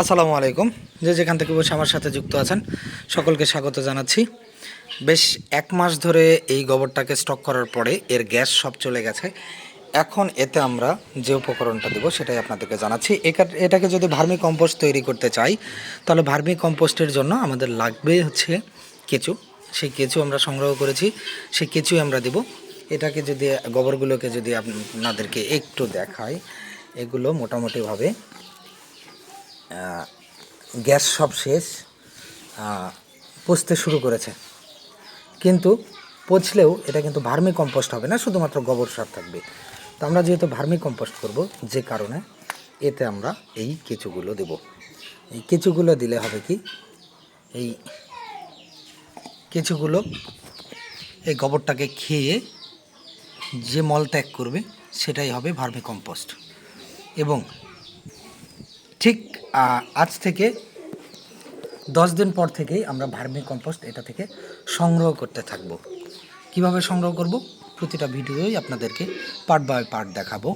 আসসালামু আলাইকুম। যে যেখান থেকে বসে আমার সাথে যুক্ত আছেন, সকলকে স্বাগত জানাচ্ছি। বেশ এক মাস ধরে এই গোবরটাকে স্টক করার পরে এর গ্যাস সব চলে গেছে। এখন এতে আমরা যে উপকরণটা দেবো সেটাই আপনাদেরকে জানাচ্ছি। এটাকে যদি ভার্মি কম্পোস্ট তৈরি করতে চাই, তাহলে ভার্মি কম্পোস্টের জন্য আমাদের লাগবে হচ্ছে কেঁচু। সেই কেঁচু আমরা সংগ্রহ করেছি, সেই কেঁচুই আমরা দেব। এটাকে যদি, গোবরগুলোকে যদি আপনাদেরকে একটু দেখাই, এগুলো মোটামুটিভাবে গ্যাস সব শেষ পচতে শুরু করেছে। কিন্তু পচলেও এটা কিন্তু ভার্মি কম্পোস্ট হবে না, শুধুমাত্র গোবর সার থাকবে। তো আমরা যেহেতু ভার্মি কম্পোস্ট করব, যে কারণে এতে আমরা এই কেঁচুগুলো দেব। এই কেঁচুগুলো দিলে হবে কি, এই কেঁচুগুলো এই গোবরটাকে খেয়ে যে মল ত্যাগ করবে, সেটাই হবে ভার্মি কম্পোস্ট এবং ঠিক আজ থেকে দশ দিন পর থেকেই আমরা ভার্মি কম্পোস্ট এটা থেকে সংগ্রহ করতে থাকব। কীভাবে সংগ্রহ করব? প্রতিটা ভিডিওই আপনাদেরকে পার্ট বাই পার্ট দেখাবো।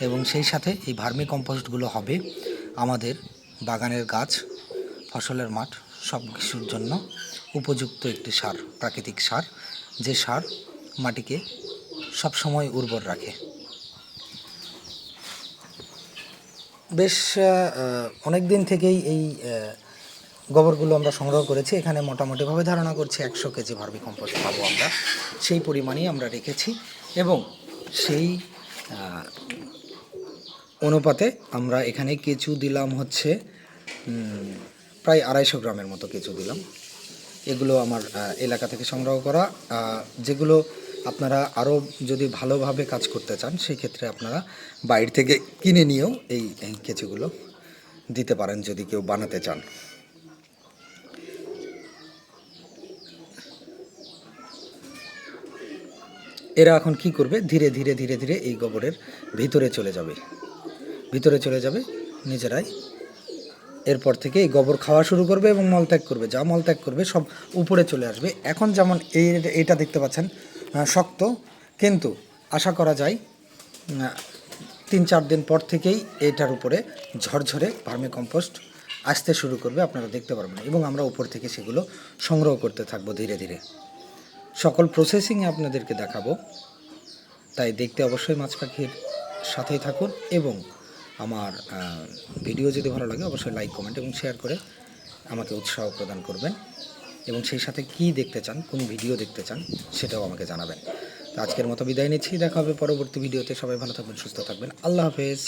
এবং সেই সাথে এই ভার্মি কম্পোস্টগুলো হবে আমাদের বাগানের গাছ, ফসলের মাঠ, সব কিছুর জন্য উপযুক্ত একটি সার, প্রাকৃতিক সার। যে সার মাটিকে সবসময় উর্বর রাখে। বেশ অনেক দিন থেকেই এই গোবরগুলো আমরা সংগ্রহ করেছি। এখানে মোটামুটিভাবে ধারণা করছি একশো কেজি ভার্মি কম্পোস্ট পাবো আমরা। সেই পরিমাণেই আমরা রেখেছি এবং সেই অনুপাতে আমরা এখানে কেঁচু দিলাম হচ্ছে প্রায় আড়াইশো গ্রামের মতো কেঁচু দিলাম। এগুলো আমার এলাকা থেকে সংগ্রহ করা। যেগুলো আপনারা আরও যদি ভালোভাবে কাজ করতে চান সেই ক্ষেত্রে আপনারা বাইরে থেকে কিনে নিয়েও এই কেঁচুগুলো দিতে পারেন যদি কেউ বানাতে চান। এরা এখন কি করবে? ধীরে ধীরে ধীরে ধীরে এই গোবরের ভিতরে চলে যাবে। ভিতরে চলে যাবে নিজেরাই। এরপর থেকে এই গোবর খাওয়া শুরু করবে এবং মলত্যাগ করবে। যা মলত্যাগ করবে সব উপরে চলে আসবে। এখন যেমন এই, এইটা দেখতে পাচ্ছেন শক্ত। কিন্তু আশা করা যায় তিন চার দিন পর থেকেই এটার উপরে ঝরঝরে ভার্মি কম্পোস্ট আসতে শুরু করবে, আপনারা দেখতে পারবেন। এবং আমরা উপর থেকে সেগুলো সংগ্রহ করতে থাকব ধীরে ধীরে। সকল প্রসেসিংয়ে আপনাদেরকে দেখাবো। তাই দেখতে অবশ্যই মাছ পাখির সাথেই থাকুন এবং আমার ভিডিও যদি ভালো লাগে, অবশ্যই লাইক কমেন্ট এবং শেয়ার করে আমাকে উৎসাহ প্রদান করবেন। এবং সেই সাথে কি দেখতে চান, কোন ভিডিও দেখতে চান, সেটাও আমাকে জানাবেন। তো আজকের মতো বিদায় নিচ্ছি, দেখা হবে পরবর্তী ভিডিওতে। সবাই ভালো থাকবেন সুস্থ থাকবেন। আল্লাহ হাফেজ।